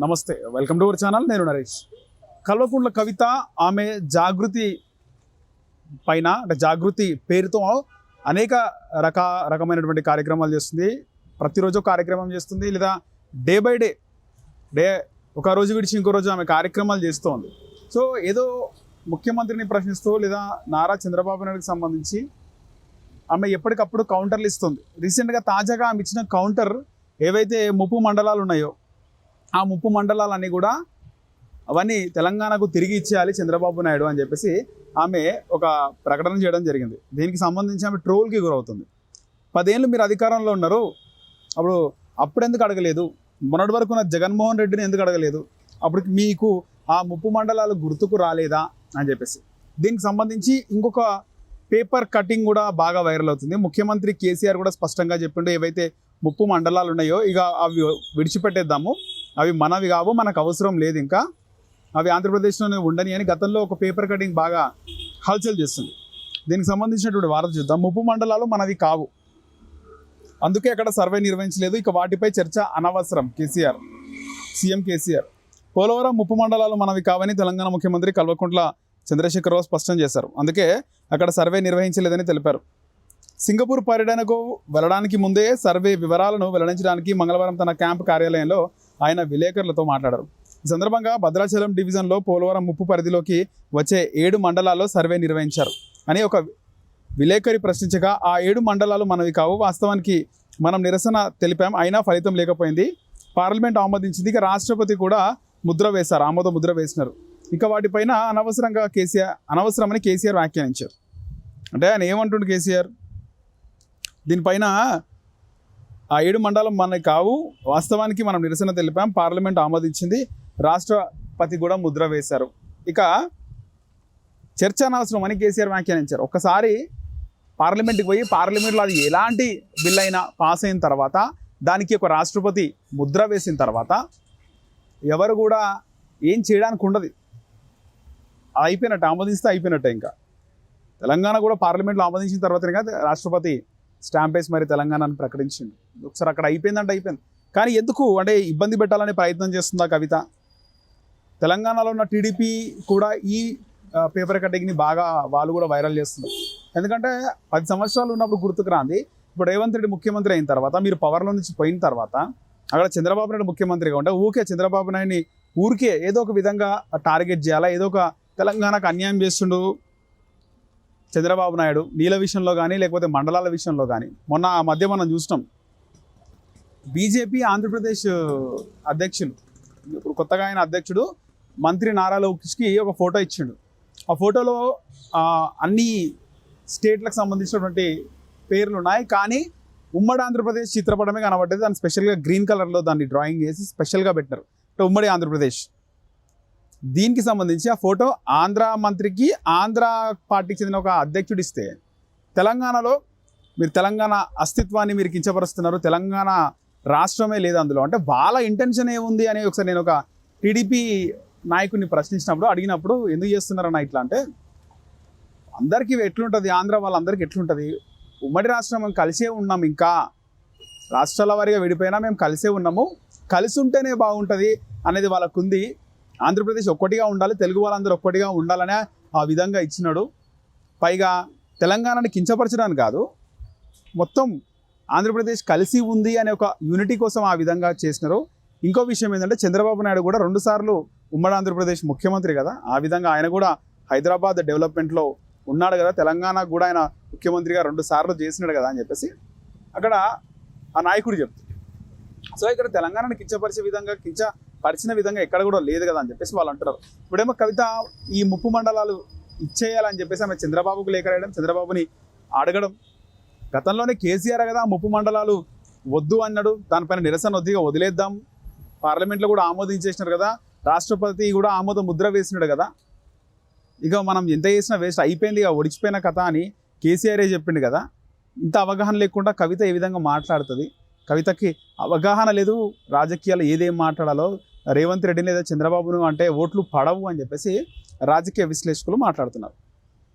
నమస్తే welcome to our channel నేను నరేష్. కల్వకుంట్ల కవిత ఆమె జాగృతి పైన అంటే జాగృతి పేరుతో అనేక రక రకమైనటువంటి కార్యక్రమాలు చేస్తుంది. ప్రతిరోజు కార్యక్రమం చేస్తుంది లేదా డే బై డే డే ఒక రోజు విడిచి ఇంకో రోజు ఆమె కార్యక్రమాలు చేస్తోంది. సో ఏదో ముఖ్యమంత్రిని ప్రశ్నిస్తూ లేదా నారా చంద్రబాబు నాయుడుకి సంబంధించి ఆమె ఎప్పటికప్పుడు కౌంటర్లు ఇస్తుంది. రీసెంట్గా తాజాగా ఆమె ఇచ్చిన కౌంటర్ ఏవైతే ముప్పు మండలాలు ఉన్నాయో ఆ ముప్పు మండలాలన్నీ కూడా అవన్నీ తెలంగాణకు తిరిగి ఇచ్చేయాలి చంద్రబాబు నాయుడు అని చెప్పేసి ఆమె ఒక ప్రకటన చేయడం జరిగింది. దీనికి సంబంధించి ఆమె ట్రోల్కి గురవుతుంది. పదేళ్ళు మీరు అధికారంలో ఉన్నారు. అప్పుడు అప్పుడు ఎందుకు అడగలేదు? మొన్నటి వరకు ఉన్న జగన్మోహన్ రెడ్డిని ఎందుకు అడగలేదు? అప్పుడు మీకు ఆ ముప్పు మండలాలు గుర్తుకు రాలేదా? అని చెప్పేసి. దీనికి సంబంధించి ఇంకొక పేపర్ కటింగ్ కూడా బాగా వైరల్ అవుతుంది. ముఖ్యమంత్రి కేసీఆర్ కూడా స్పష్టంగా చెప్పిండు ఏవైతే ముప్పు మండలాలు ఉన్నాయో ఇక అవి విడిచిపెట్టేద్దాము. అవి మనవి కావు మనకు అవసరం లేదు ఇంకా. అవి ఆంధ్రప్రదేశ్లోనే ఉండని అని గతంలో ఒక పేపర్ కటింగ్ బాగా హల్చల్ చేస్తుంది. దీనికి సంబంధించినటువంటి వార్త చూద్దాం. ముప్పు మండలాలు మనవి కావు. అందుకే అక్కడ సర్వే నిర్వహించలేదు. ఇక వాటిపై చర్చ అనవసరం. కేసీఆర్ సీఎం కేసీఆర్. పోలవరం ముప్పు మండలాలు మనవి కావని తెలంగాణ ముఖ్యమంత్రి కల్వకుంట్ల చంద్రశేఖరరావు స్పష్టం చేశారు. అందుకే అక్కడ సర్వే నిర్వహించలేదని తెలిపారు. సింగపూర్ పర్యటనకు వెళ్ళడానికి ముందే సర్వే వివరాలను వెల్లడించడానికి మంగళవారం తన క్యాంప్ కార్యాలయంలో ఆయన విలేకరులతో మాట్లాడారు. ఈ సందర్భంగా భద్రాచలం డివిజన్లో పోలవరం ముప్పు పరిధిలోకి వచ్చే ఏడు మండలాల్లో సర్వే నిర్వహించారు. అని ఒక విలేకరి ప్రశ్నించగా ఆ ఏడు మండలాలు మనవి కావు. వాస్తవానికి మనం నిరసన తెలిపాం. అయినా ఫలితం లేకపోయింది. పార్లమెంట్ ఆమోదించింది. ఇక రాష్ట్రపతి కూడా ముద్ర వేశారు. ఆమోద ముద్ర వేసినారు. ఇక వాటిపైన అనవసరంగా కేసీఆర్ అనవసరమని కేసీఆర్ వ్యాఖ్యానించారు. అంటే ఆయన ఏమంటుండు కేసీఆర్? దీనిపైన ఆ ఏడు మండలం మనకి కావు. వాస్తవానికి మనం నిరసన తెలిపాం పార్లమెంట్ ఆమోదించింది రాష్ట్రపతి కూడా ముద్ర వేశారు. ఇక చర్చ అనవసరం అని కేసీఆర్ వ్యాఖ్యానించారు. ఒక్కసారి పార్లమెంట్కి పోయి పార్లమెంట్లో అది ఎలాంటి బిల్ అయినా పాస్ అయిన తర్వాత దానికి ఒక రాష్ట్రపతి ముద్ర వేసిన తర్వాత ఎవరు కూడా ఏం చేయడానికి ఉండదు. అది అయిపోయినట్టు ఆమోదిస్తే అయిపోయినట్టే ఇంకా. తెలంగాణ కూడా పార్లమెంట్లో ఆమోదించిన తర్వాతనే కదా రాష్ట్రపతి స్టాంప్ వేసి మరి తెలంగాణను ప్రకటించింది ఒకసారి అక్కడ అయిపోయిందంటే అయిపోయింది. కానీ ఎందుకు? అంటే ఇబ్బంది పెట్టాలనే ప్రయత్నం చేస్తుందా కవిత? తెలంగాణలో ఉన్న టీడీపీ కూడా ఈ పేపర్ కటింగ్ని బాగా వాళ్ళు కూడా వైరల్ చేస్తున్నారు. ఎందుకంటే పది సంవత్సరాలు ఉన్నప్పుడు గుర్తుకు రాంది. ఇప్పుడు రేవంత్ రెడ్డి ముఖ్యమంత్రి అయిన తర్వాత మీరు పవర్లో నుంచి పోయిన తర్వాత అక్కడ చంద్రబాబు నాయుడు ముఖ్యమంత్రిగా ఉంటే ఊకే చంద్రబాబు నాయుడిని ఊరికే ఏదో ఒక విధంగా టార్గెట్ చేయాలా? ఏదో ఒక తెలంగాణకు అన్యాయం చేస్తుండు. చంద్రబాబు నాయుడు నీళ్ళ విషయంలో కానీ లేకపోతే మండలాల విషయంలో కానీ మొన్న ఆ మధ్య మనం చూసినాం. బీజేపీ ఆంధ్రప్రదేశ్ అధ్యక్షులు ఇప్పుడు కొత్తగా ఆయన అధ్యక్షుడు మంత్రి నారా లోకేష్కి ఒక ఫోటో ఇచ్చిండు. ఆ ఫోటోలో అన్ని స్టేట్లకు సంబంధించినటువంటి పేర్లు ఉన్నాయి కానీ ఉమ్మడి ఆంధ్రప్రదేశ్ చిత్రపటమే కనబడ్డది. దాన్ని స్పెషల్గా గ్రీన్ కలర్లో దాన్ని డ్రాయింగ్ చేసి స్పెషల్గా పెట్టారు అంటే ఉమ్మడి ఆంధ్రప్రదేశ్. దీనికి సంబంధించి ఆ ఫోటో ఆంధ్ర మంత్రికి ఆంధ్ర పార్టీకి చెందిన ఒక అధ్యక్షుడు ఇస్తే తెలంగాణలో మీరు తెలంగాణ అస్తిత్వాన్ని మీరు కించపరుస్తున్నారు తెలంగాణ రాష్ట్రమే లేదు అందులో. అంటే వాళ్ళ ఇంటెన్షన్ ఏముంది అని ఒకసారి నేను ఒక టీడీపీ నాయకుడిని ప్రశ్నించినప్పుడు అడిగినప్పుడు ఎందుకు చేస్తున్నారన్న ఇట్లా అంటే అందరికీ ఎట్లుంటుంది ఆంధ్ర వాళ్ళందరికీ ఎట్లుంటుంది? ఉమ్మడి రాష్ట్రం మేము కలిసే ఉన్నాం ఇంకా. రాష్ట్రాల వారిగా విడిపోయినా మేము కలిసే ఉన్నాము. కలిసి ఉంటేనే బాగుంటుంది అనేది వాళ్ళకుంది. ఆంధ్రప్రదేశ్ ఒక్కటిగా ఉండాలి తెలుగు వాళ్ళందరూ ఒక్కటిగా ఉండాలనే ఆ విధంగా ఇచ్చినాడు. పైగా తెలంగాణని కించపరచడానికి కాదు మొత్తం ఆంధ్రప్రదేశ్ కలిసి ఉంది అనే ఒక యూనిటీ కోసం ఆ విధంగా చేసినారు. ఇంకో విషయం ఏంటంటే చంద్రబాబు నాయుడు కూడా రెండుసార్లు ఉమ్మడి ఆంధ్రప్రదేశ్ ముఖ్యమంత్రి కదా ఆ విధంగా ఆయన కూడా హైదరాబాద్ డెవలప్మెంట్లో ఉన్నాడు కదా తెలంగాణ కూడా ఆయన ముఖ్యమంత్రిగా రెండు సార్లు చేసినాడు కదా అని చెప్పేసి అక్కడ ఆ నాయకుడు చెప్తాడు. సో ఇక్కడ తెలంగాణను కించపరిచే విధంగా కించ పరిచిన విధంగా ఎక్కడ కూడా లేదు కదా అని చెప్పేసి వాళ్ళు అంటారు ఇప్పుడేమో కవిత ఈ ముప్పు మండలాలు ఇచ్చేయాలని చెప్పేసి ఆమె చంద్రబాబుకు లేఖ రాయడం చంద్రబాబుని అడగడం గతంలోనే కేసీఆర్ కదా ముప్పు మండలాలు వద్దు అన్నాడు. దానిపైన నిరసన వద్దిగా వదిలేద్దాం. పార్లమెంట్లో కూడా ఆమోదించేసినారు కదా. రాష్ట్రపతి కూడా ఆమోద ముద్ర వేసినాడు కదా. ఇక మనం ఎంత చేసినా వేస్ట్ అయిపోయింది ఇక ఒడిచిపోయిన కథ అని కేసీఆరే చెప్పిండు కదా. ఇంత అవగాహన లేకుండా కవిత ఏ విధంగా మాట్లాడుతుంది? కవితకి అవగాహన లేదు. రాజకీయాలు ఏదేం మాట్లాడాలో రేవంత్ రెడ్డిని లేదా చంద్రబాబును అంటే ఓట్లు పడవు అని చెప్పేసి రాజకీయ విశ్లేషకులు మాట్లాడుతున్నారు.